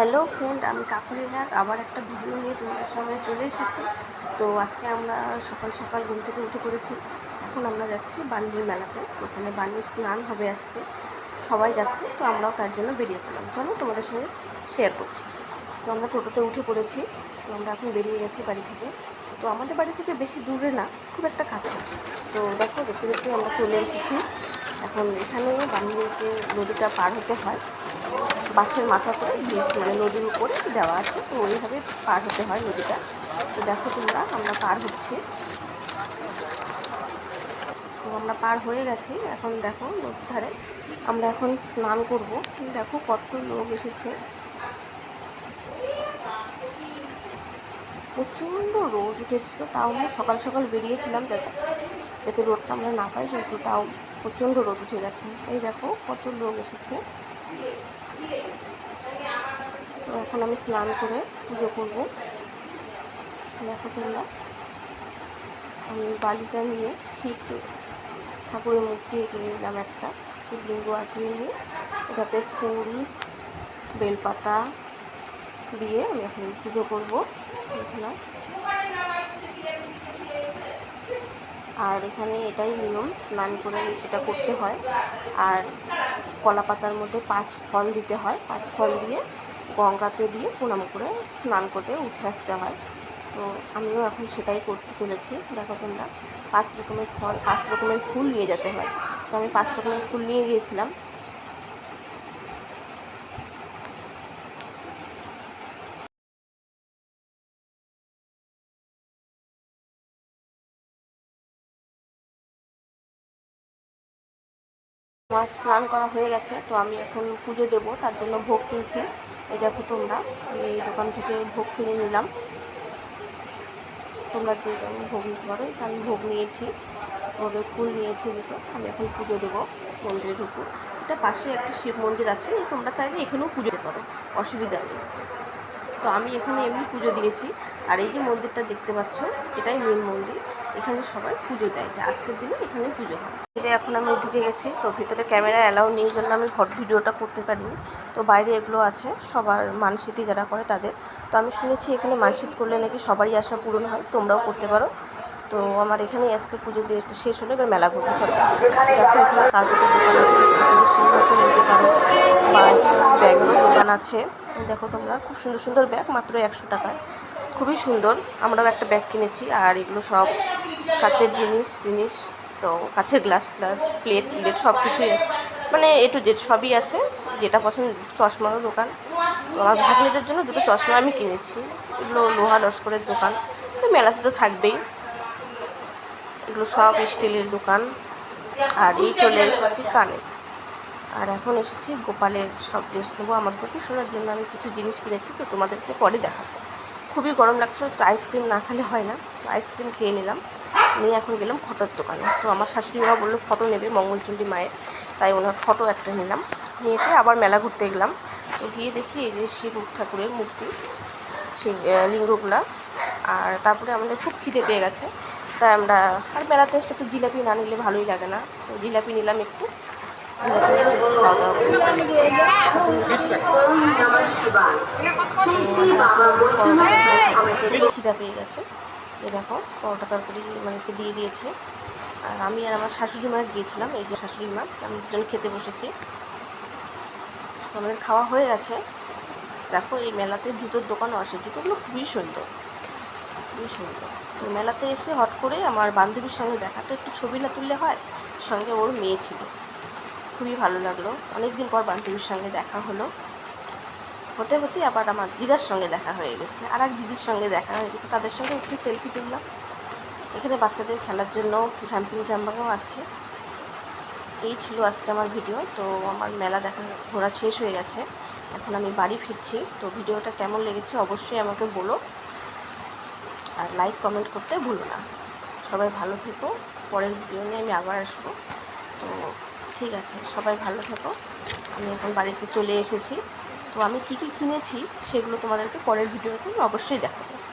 Hello friend আমি কাকুরিনার আবার একটা ভিডিও নিয়ে তোমাদের সামনে চলে এসেছি। তো আজকে আমরা সকাল সকাল ঘুম থেকে উঠে পড়েছি। এখন আমরা যাচ্ছি বান্ডির মেলাতে। ওখানে বান্ডির স্নান হবে আজকে। সবাই যাচ্ছে, তো আমরাও তার জন্য বেরিয়ে পড়লাম। চলো তোমাদের সঙ্গে শেয়ার করছি। তো আমরা টোটোতে উঠে পড়েছি, তো আমরা এখন বেরিয়ে গেছি বাড়ি থেকে। তো আমাদের বাড়ি থেকে বেশি দূরে না, খুব একটা কাছে। তো দেখো, দেখতে দেখতে আমরা চলে এসেছি। এখন এখানে বান্ডিকে নদীটা পার হতে হয়। বাঁশের মাথাতে বেশ মানে নদীর উপরে দেওয়া আছে, তো ওইভাবে পার হতে হয় নদীটা। তো দেখো তোমরা, আমরা পার হচ্ছি। তো আমরা পার হয়ে গেছি। এখন দেখো নদীর ধারে আমরা এখন স্নান করব। দেখো কত লোক এসেছে। প্রচণ্ড রোদ উঠেছিল, তাও আমরা সকাল সকাল বেরিয়েছিলাম যাতে যাতে রোদটা আমরা না পাই, কিন্তু তাও প্রচণ্ড রোদ উঠে গেছে। এই দেখো কত লোক এসেছে। তো এখন আমি স্নান করে পুজো করব। দেখো তোমরা। আমি বালিটা নিয়ে শিব ঠাকুরের মূর্তি এঁকে নিলাম একটা, শিবলিঙ্গ আঁকিয়ে নিয়ে। ওটাতে ফুল, বেলপাতা দিয়ে আমি এখন পুজো করব। আর এখানে এটাই নিয়ম, স্নান করে এটা করতে হয়। আর কলা পাতার মধ্যে পাঁচ ফল দিতে হয়। পাঁচ ফল দিয়ে গঙ্গাতে দিয়ে প্রণাম করে স্নান করে উঠে আসতে হয়। তো আমিও এখন সেটাই করতে চলেছি। দেখো তোমরা, পাঁচ রকমের ফল, পাঁচ রকমের ফুল নিয়ে যেতে হয়। তো আমি পাঁচ রকমের ফুল নিয়ে গিয়েছিলাম। আমার স্নান করা হয়ে গেছে, তো আমি এখন পুজো দেব, তার জন্য ভোগ কিনছি। এই দেখো তোমরা, আমি এই দোকান থেকে ভোগ কিনে নিলাম। তোমরা যে ভোগ নিতে পারো আমি ভোগ নিয়েছি ভোগের ফুল নিয়েছি দুটো, আমি এখন পুজো দেবো মন্দিরে ঢুকবো এটা পাশে একটা শিব মন্দির আছে তোমরা চাইলে এখানেও পুজো দিতে পারো, অসুবিধা নেই। তো আমি এখানে এমনি পুজো দিয়েছি, আর এই যে মন্দিরটা দেখতে পাচ্ছ, এটাই মেন মন্দির, এখানে সবাই পুজো দেয়, যে আজকের দিনে এখানে পুজো হয়। এখন আমি ঢুকে গেছি, তো ভিতরে ক্যামেরা অ্যালাউ নেই জন্য আমি হট ভিডিওটা করতে পারিনি। তো বাইরে এগুলো আছে, সবার মানসিকই যারা করে তাদের। তো আমি শুনেছি এখানে মানসিক করলে নাকি সবারই আশা পূরণ হয়, তোমরাও করতে পারো। তো আমার এখানে আজকে পুজো দিয়ে শেষ হলে, এবার মেলা ঘুরতে চলো। দেখো, এখানে কার্পেটের দোকান আছে সিংহাসন নিতে পারো, বা ব্যাগেরও দোকান আছে। দেখো তোমরা, খুব সুন্দর সুন্দর ব্যাগ, মাত্র একশো টাকায়। খুবই সুন্দর, আমরাও একটা ব্যাগ কিনেছি, আর এগুলো সব কাচের জিনিস জিনিস। তো কাচের গ্লাস গ্লাস, প্লেট প্লেট সব কিছুই আছে। মানে এ টু জেড সবই আছে। যেটা পছন্দ, চশমারও দোকান। তো আমার ভাগ্নিদের জন্য দুটো চশমা আমি কিনেছি। এগুলো লোহা লস্করের দোকান। তো মেলাতে তো থাকবেই। এগুলো সব স্টিলের দোকান। আর এই চলে এসেছি কানের। আর এখন এসেছি গোপালের সব ড্রেস নেব। আমার প্রতি শোনার জন্য আমি কিছু জিনিস কিনেছি। তো তোমাদেরকে পরে দেখাবো। খুবই গরম লাগছিল। তো আইসক্রিম না খেলে হয় না। তো আইসক্রিম খেয়ে নিলাম। নিয়ে এখন গেলাম ফটোর দোকানে। তো আমার শাশুড়ি মা বলল, ফটো নেবে মঙ্গলচণ্ডী মায়ের। তাই ওনার ফটো একটা নিলাম। নিয়েতে আবার মেলা ঘুরতে গেলাম। তো গিয়ে দেখি এই যে শিব ঠাকুরের মূর্তি, সেই লিঙ্গগুলা। আর তারপরে আমাদের খুব খিদে পেয়ে গেছে। তাই আমরা, আর মেলাতে এসে তো জিলাপি না নিলে ভালোই লাগে না। তো জিলাপি নিলাম একটু। খিদা পেয়ে গেছে। এ দেখো, পরোটা তরকারি মানে দিয়ে দিয়েছে। আর আমি আর আমার শাশুড়ি মা গিয়েছিলাম, এই যে শাশুড়ি মা, আমি দুজন খেতে বসেছি। তো আমাদের খাওয়া হয়ে গেছে। দেখো, এই মেলাতে জুতোর দোকানও আসে জুতোগুলো খুবই সুন্দর খুবই সুন্দর। মেলাতে এসে হট করে আমার বান্ধবীর সঙ্গে দেখা, তো একটু ছবি না তুললে হয়, সঙ্গে ওর মেয়ে ছিল। খুবই ভালো লাগল। অনেক দিন পর বান্ধবীর সঙ্গে দেখা হলো। হতে হতে আবার আমার দিদার সঙ্গে দেখা হয়ে গেছে। আর এক দিদির সঙ্গে দেখা হয়ে গেছে। তাদের সঙ্গে একটু সেলফি তুললাম। এখানে বাচ্চাদের খেলার জন্য জাম্পিং জাম্পাংও আসছে এই ছিল আজকে আমার ভিডিও তো আমার মেলা দেখা, ঘোরা শেষ হয়ে গেছে। এখন আমি বাড়ি ফিরছি। তো ভিডিওটা কেমন লেগেছে অবশ্যই আমাকে বলো। আর লাইক কমেন্ট করতে ভুলো না। সবাই ভালো থেকো। পরের ভিডিও নিয়ে আমি আবার আসব। তো ঠিক আছে, সবাই ভালো থেকো। আমি এখন বাড়িতে চলে এসেছি। তো আমি কি কী কিনেছি সেগুলো তোমাদেরকে পরের ভিডিওতে অবশ্যই দেখাবো।